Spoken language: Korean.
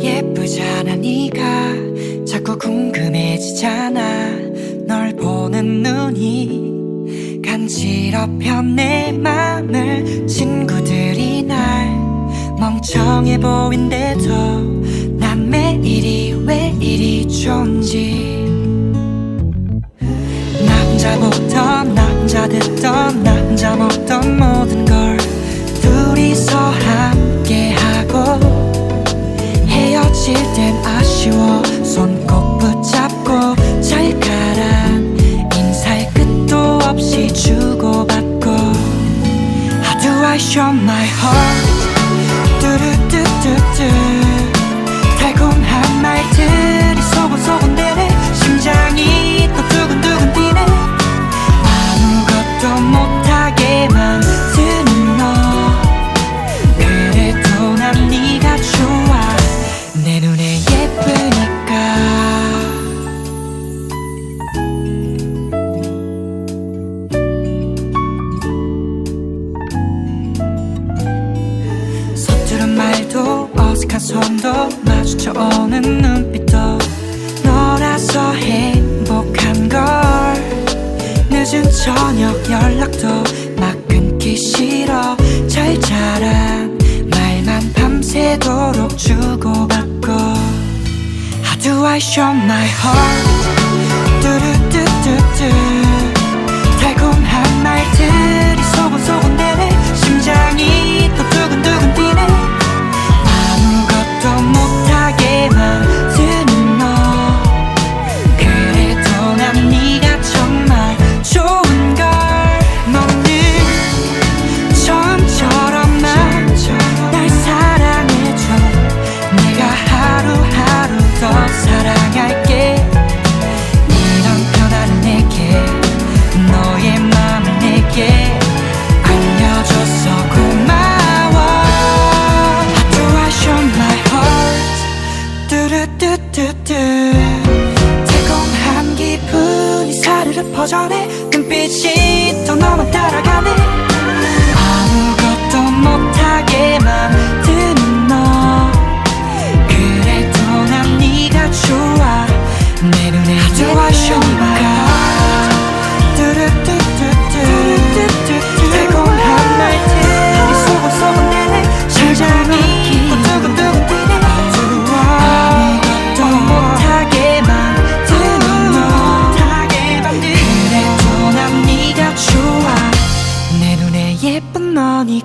예쁘잖아 네가 자꾸 궁금해지잖아. 널 보는 눈이 간지럽혀 내 맘을 친구들이 날 멍청해 보인대도 난 매일이 왜 이리 좋은지. 남자 보던 남자 듣던 남자 먹던 모든 걸 do I show my heart 뚜루뚜뚜뚜 달콤한 말들 도 어색한 손도 마주쳐오는 눈빛도 너라서 행복한 걸. 늦은 저녁 연락도 막 끊기 싫어. 잘 자라 말만 밤새도록 주고받고 How do I show my heart 뚜루뚜뚜뚜 달콤한 기분이 사르르 퍼져내. 눈빛이 또 너만 따라가네. 아무것도 못하게만 に